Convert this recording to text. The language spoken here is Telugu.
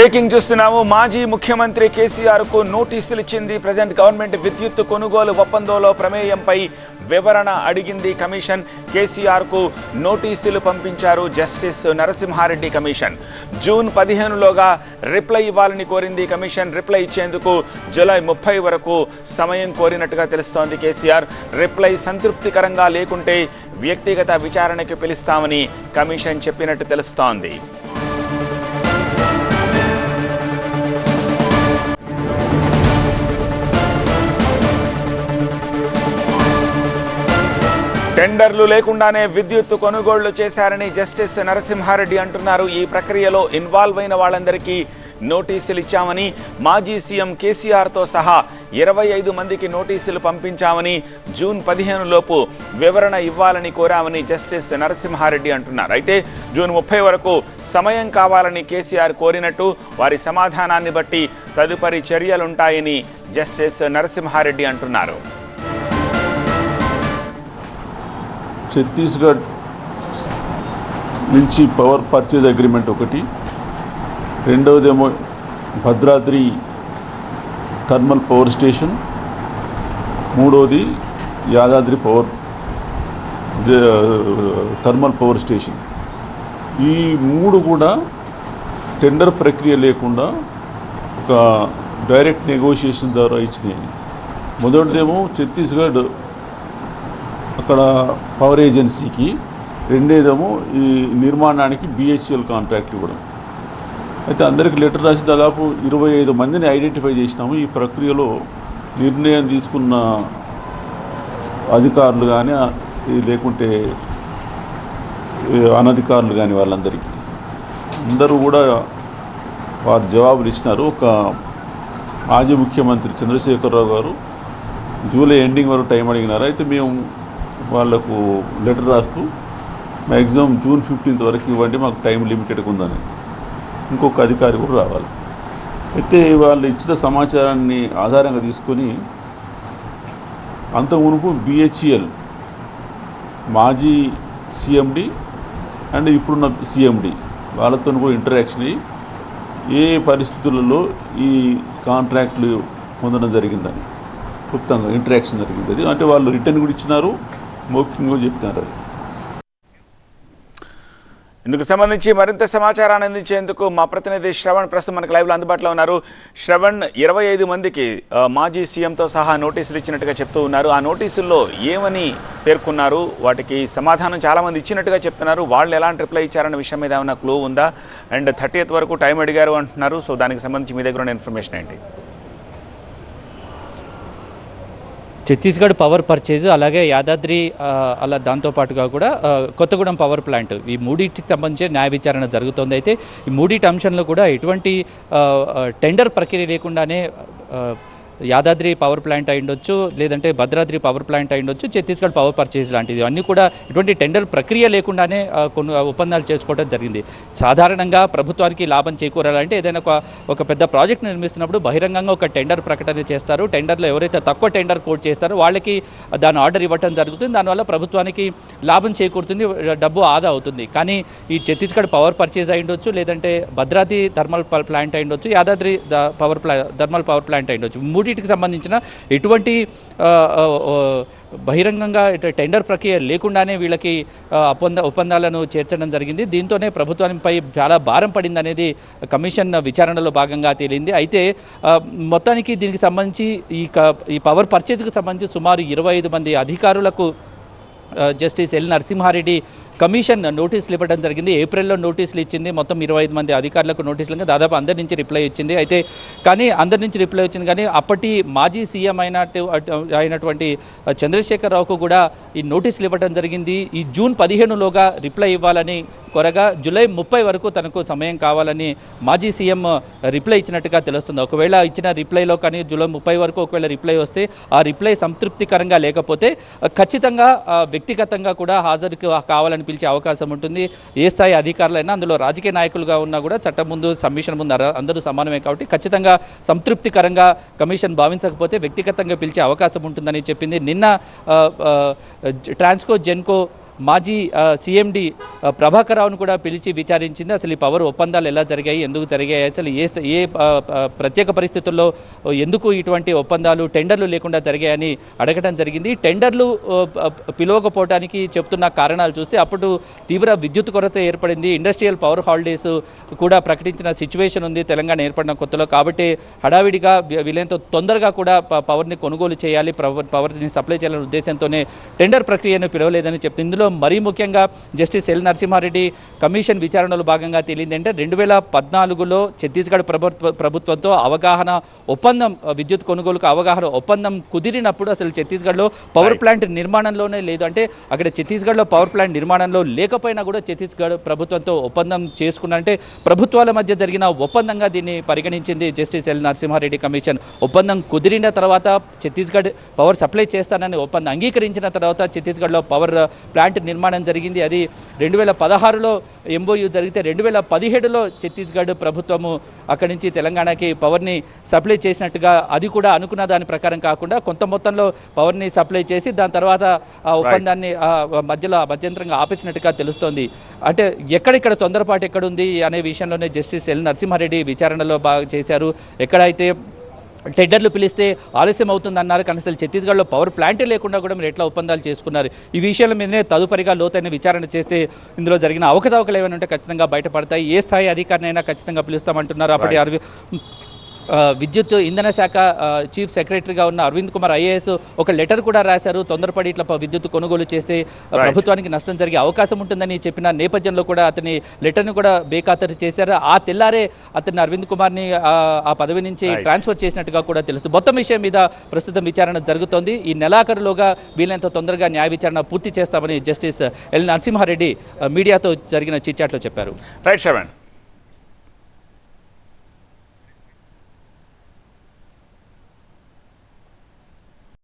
బ్రేకింగ్ చూస్తున్నాము. మాజీ ముఖ్యమంత్రి కేసీఆర్కు నోటీసులు ఇచ్చింది. ప్రజెంట్ గవర్నమెంట్ విద్యుత్ కొనుగోలు ఒప్పందంలో ప్రమేయంపై వివరణ అడిగింది కమిషన్. కేసీఆర్కు నోటీసులు పంపించారు జస్టిస్ నరసింహారెడ్డి కమిషన్. జూన్ పదిహేనులోగా రిప్లై ఇవ్వాలని కోరింది కమిషన్. రిప్లై ఇచ్చేందుకు జూలై ముప్పై వరకు సమయం కోరినట్టుగా తెలుస్తోంది కేసీఆర్. రిప్లై సంతృప్తికరంగా లేకుంటే వ్యక్తిగత విచారణకు పిలుస్తామని కమిషన్ చెప్పినట్టు తెలుస్తోంది. టెండర్లు లేకుండానే విద్యుత్ కొనుగోళ్ళు చేశారని జస్టిస్ నరసింహారెడ్డి అంటున్నారు. ఈ ప్రక్రియలో ఇన్వాల్వ్ అయిన వాళ్ళందరికీ నోటీసులు ఇచ్చామని మాజీ సీఎం కేసీఆర్తో సహా ఇరవై ఐదు మందికి నోటీసులు పంపించామని జూన్ పదిహేను లోపు వివరణ ఇవ్వాలని కోరామని జస్టిస్ నరసింహారెడ్డి అంటున్నారు. అయితే జూన్ ముప్పై వరకు సమయం కావాలని కేసీఆర్ కోరినట్టు వారి సమాధానాన్ని బట్టి తదుపరి చర్యలుంటాయని జస్టిస్ నరసింహారెడ్డి అంటున్నారు. ఛత్తీస్గఢ్ నుంచి పవర్ పర్చేజ్ అగ్రిమెంట్ ఒకటి. రెండవదేమో భద్రాద్రి థర్మల్ పవర్ స్టేషన్. మూడవది Yadadri power thermal power station. ఈ మూడు కూడా టెండర్ ప్రక్రియ లేకుండా ఒక డైరెక్ట్ నెగోషియేషన్ ద్వారా ఇచ్చినాయి. మొదటిదేమో ఛత్తీస్గఢ్ అక్కడ పవర్ ఏజెన్సీకి రెండేదేమో ఈ నిర్మాణానికి బిహెచ్ఎల్ కాంట్రాక్ట్ ఇవ్వడం. అయితే అందరికి లెటర్ రాసి దాదాపు ఇరవై ఐదు మందిని ఐడెంటిఫై చేసినాము. ఈ ప్రక్రియలో నిర్ణయం తీసుకున్న అధికారులు కానీ లేకుంటే అనధికారులు కానీ వాళ్ళందరికీ. అందరూ కూడా వారు జవాబులు ఇచ్చినారు. ఒక మాజీ ముఖ్యమంత్రి చంద్రశేఖరరావు గారు జూలై ఎండింగ్ వరకు టైం అడిగినారు. అయితే మేము వాళ్ళకు లెటర్ రాస్తూ మ్యాక్సిమం జూన్ ఫిఫ్టీన్త్ వరకు ఇవ్వండి మాకు టైం లిమిటెడ్గా ఉందని. ఇంకొక అధికారి కూడా రావాలి. అయితే వాళ్ళు ఇచ్చిన సమాచారాన్ని ఆధారంగా తీసుకొని అంత మునుపు బిహెచ్ఎల్ మాజీ సిఎండి అండ్ ఇప్పుడున్న సిఎండి వాళ్ళతో కూడా ఇంటరాక్షన్ అయ్యి ఏ పరిస్థితులలో ఈ కాంట్రాక్ట్లు పొందడం జరిగిందని క్లుప్తంగా ఇంటరాక్షన్ జరిగింది అది. అంటే వాళ్ళు రిటర్న్ కూడా ఇచ్చినారు. మౌఖికంగా చెప్తున్నారు. ఇందుకు సంబంధించి మరింత సమాచారాన్ని అందించేందుకు మా ప్రతినిధి శ్రవణ్ ప్రస్తుతం మనకు లైవ్లో అందుబాటులో ఉన్నారు. శ్రవణ్ ఇరవై ఐదు మందికి మాజీ సీఎంతో సహా నోటీసులు ఇచ్చినట్టుగా చెప్తూ ఉన్నారు. ఆ నోటీసుల్లో ఏమని పేర్కొన్నారు? వాటికి సమాధానం చాలామంది ఇచ్చినట్టుగా చెప్తున్నారు. వాళ్ళు ఎలాంటి రిప్లై ఇచ్చారన్న విషయం మీద ఏమైనా క్లూ ఉందా? అండ్ థర్టీ వరకు టైం అడిగారు అంటున్నారు. సో దానికి సంబంధించి మీ దగ్గర ఉన్న ఇన్ఫర్మేషన్ ఏంటి? ఛత్తీస్గఢ్ పవర్ పర్చేజ్ అలాగే యాదాద్రి అలా దాంతోపాటుగా కూడా కొత్తగూడెం పవర్ ప్లాంట్. ఈ మూడింటికి సంబంధించి న్యాయ విచారణ జరుగుతోంది అయితే ఈ మూడింటి అంశంలో కూడా ఎటువంటి టెండర్ ప్రక్రియ లేకుండానే యాదాద్రి పవర్ ప్లాంట్ అయి ఉండొచ్చు లేదంటే భద్రాద్రి పవర్ ప్లాంట్ అయి ఉండొచ్చు ఛత్తీస్గఢ్ పవర్ పర్చేజ్ లాంటిది. అన్నీ కూడా ఎటువంటి టెండర్ ప్రక్రియ లేకుండానే కొన్ని ఒప్పందాలు చేసుకోవడం జరిగింది. సాధారణంగా ప్రభుత్వానికి లాభం చేకూరాలంటే ఏదైనా ఒక ఒక పెద్ద ప్రాజెక్ట్ నిర్మిస్తున్నప్పుడు బహిరంగంగా ఒక టెండర్ ప్రకటన చేస్తారు. టెండర్లో ఎవరైతే తక్కువ టెండర్ కోడ్ చేస్తారో వాళ్ళకి దాని ఆర్డర్ ఇవ్వటం జరుగుతుంది. దానివల్ల ప్రభుత్వానికి లాభం చేకూరుతుంది డబ్బు ఆదా అవుతుంది. కానీ ఈ ఛత్తీస్గఢ్ పవర్ పర్చేజ్ అయి ఉండొచ్చు లేదంటే భద్రాద్రి థర్మల్ ప్లాంట్ అయి ఉండొచ్చు యాదాద్రి పవర్ ప్లా థర్మల్ పవర్ ప్లాంట్ అయి ఉండొచ్చు. మూడింటికి సంబంధించిన ఎటువంటి బహిరంగంగా టెండర్ ప్రక్రియ లేకుండానే వీళ్ళకి ఒప్పంద ఒప్పందాలను చేర్చడం జరిగింది. దీంతోనే ప్రభుత్వంపై చాలా భారం పడింది అనేది కమిషన్ విచారణలో భాగంగా తేలింది. అయితే మొత్తానికి దీనికి సంబంధించి ఈ ఈ పవర్ పర్చేజ్కి సంబంధించి సుమారు ఇరవై ఐదు మంది అధికారులకు జస్టిస్ ఎల్ నరసింహారెడ్డి కమిషన్ నోటీసులు ఇవ్వడం జరిగింది. ఏప్రిల్లో నోటీసులు ఇచ్చింది. మొత్తం ఇరవై ఐదు మంది అధికారులకు నోటీసులు దాదాపు అందరి నుంచి రిప్లై ఇచ్చింది. అయితే కానీ అందరి నుంచి రిప్లై వచ్చింది కానీ అప్పటి మాజీ సీఎం అయినట్టు అయినటువంటి చంద్రశేఖరరావుకు కూడా ఈ నోటీసులు ఇవ్వడం జరిగింది. ఈ జూన్ పదిహేనులోగా రిప్లై ఇవ్వాలని కొరగా జూలై ముప్పై వరకు తనకు సమయం కావాలని మాజీ సీఎం రిప్లై ఇచ్చినట్టుగా తెలుస్తుంది. ఒకవేళ ఇచ్చిన రిప్లైలో కానీ జూలై ముప్పై వరకు ఒకవేళ రిప్లై వస్తే ఆ రిప్లై సంతృప్తికరంగా లేకపోతే ఖచ్చితంగా వ్యక్తిగతంగా కూడా హాజరు కావాలని పిలిచే అవకాశం ఉంటుంది. ఏ స్థాయి అధికారులైనా అందులో రాజకీయ నాయకులుగా ఉన్నా కూడా చట్టం ముందు సమ్మిషన్ ముందు అర- అందరూ సమానమే కాబట్టి ఖచ్చితంగా సంతృప్తికరంగా కమిషన్ భావించకపోతే వ్యక్తిగతంగా పిలిచే అవకాశం ఉంటుందని చెప్పింది. నిన్న ట్రాన్స్కో జెన్కో మాజీ సీఎండి ప్రభాకర్ రావును కూడా పిలిచి విచారించింది. అసలు ఈ పవర్ ఒప్పందాలు ఎలా జరిగాయి ఎందుకు జరిగాయి అసలు ఏ ఏ ప్రత్యేక పరిస్థితుల్లో ఎందుకు ఇటువంటి ఒప్పందాలు టెండర్లు లేకుండా జరిగాయని అడగడం జరిగింది. టెండర్లు పిలవకపోవడానికి చెప్తున్న కారణాలు చూస్తే అప్పుడు తీవ్ర విద్యుత్ కొరత ఏర్పడింది. ఇండస్ట్రియల్ పవర్ హాలిడేస్ కూడా ప్రకటించిన సిచ్యువేషన్ ఉంది తెలంగాణ ఏర్పడిన కొత్తలో. కాబట్టి హడావిడిగా వీలైనంత తొందరగా కూడా పవర్ని కొనుగోలు చేయాలి పవర్ పవర్ని సప్లై చేయాలనే ఉద్దేశంతోనే టెండర్ ప్రక్రియను పిలవలేదని చెప్తుంది. ఇందులో మరీ ముఖ్యంగా జస్టిస్ ఎల్ నరసింహారెడ్డి కమిషన్ విచారణలో భాగంగా తేలింది అంటే రెండు వేల పద్నాలుగులో ఛత్తీస్గఢ్ ప్రభుత్వ ప్రభుత్వంతో అవగాహన ఒప్పందం విద్యుత్ కొనుగోలుకు అవగాహన ఒప్పందం కుదిరినప్పుడు అసలు ఛత్తీస్గఢ్లో పవర్ ప్లాంట్ నిర్మాణంలోనే లేదు. అంటే అక్కడ ఛత్తీస్గఢ్లో పవర్ ప్లాంట్ నిర్మాణంలో లేకపోయినా కూడా ఛత్తీస్గఢ్ ప్రభుత్వంతో ఒప్పందం చేసుకున్నంటే ప్రభుత్వాల మధ్య జరిగిన ఒప్పందంగా దీన్ని పరిగణించింది జస్టిస్ ఎల్ నరసింహారెడ్డి కమిషన్. ఒప్పందం కుదిరిన తర్వాత ఛత్తీస్గఢ్ పవర్ సప్లై చేస్తానని ఒప్పందం అంగీకరించిన తర్వాత ఛత్తీస్గఢ్లో పవర్ ప్లాంట్ నిర్మాణం జరిగింది. అది రెండు వేల పదహారులో ఎంఓయూ జరిగితే రెండు వేల పదిహేడులో ఛత్తీస్గఢ్ ప్రభుత్వము అక్కడి నుంచి తెలంగాణకి పవర్ని సప్లై చేసినట్టుగా అది కూడా అనుకున్న దాని ప్రకారం కాకుండా కొంత మొత్తంలో పవర్ని సప్లై చేసి దాని తర్వాత ఆ ఒప్పందాన్ని మధ్యలో మధ్యంతరంగా ఆపేసినట్టుగా తెలుస్తోంది. అంటే ఎక్కడిక్కడ తొందరపాటు ఎక్కడుంది అనే విషయంలోనే జస్టిస్ ఎల్ నరసింహారెడ్డి విచారణలో బాగా చేశారు. ఎక్కడైతే టెండర్లు పిలిస్తే ఆలస్యం అవుతుందన్నారు. కానీ అసలు ఛత్తీస్గఢ్లో పవర్ ప్లాంటే లేకుండా కూడా మీరు ఎట్లా ఒప్పందాలు చేసుకున్నారు? ఈ విషయాల మీదనే తదుపరిగా లోతైన విచారణ చేస్తే ఇందులో జరిగిన అవకతవకలు ఏమైనా ఉంటే ఖచ్చితంగా బయటపడతాయి. ఏ స్థాయి అధికారినైనా ఖచ్చితంగా పిలుస్తామంటున్నారు. అప్పటి. అరవి విద్యుత్ ఇంధన శాఖ చీఫ్ సెక్రటరీగా ఉన్న అరవింద్ కుమార్ ఐఏఎస్ ఒక లెటర్ కూడా రాశారు. తొందరపడి ఇట్లా విద్యుత్ కొనుగోలు చేస్తే. ప్రభుత్వానికి నష్టం జరిగే అవకాశం ఉంటుందని చెప్పిన నేపథ్యంలో కూడా అతని లెటర్ను కూడా బేఖాతరు చేశారు. ఆ తెల్లారే అతన్ని అరవింద్ కుమార్ని ఆ, పదవి నుంచి. ట్రాన్స్ఫర్ చేసినట్టుగా కూడా తెలుస్తుంది మొత్తం విషయం మీద ప్రస్తుతం విచారణ జరుగుతోంది. ఈ నెలాఖరులోగా వీలైనంత తొందరగా న్యాయ విచారణ పూర్తి చేస్తామని జస్టిస్ ఎల్ నరసింహారెడ్డి మీడియాతో జరిగిన చిట్చాట్లో చెప్పారు. రైట్ శ్రవణ్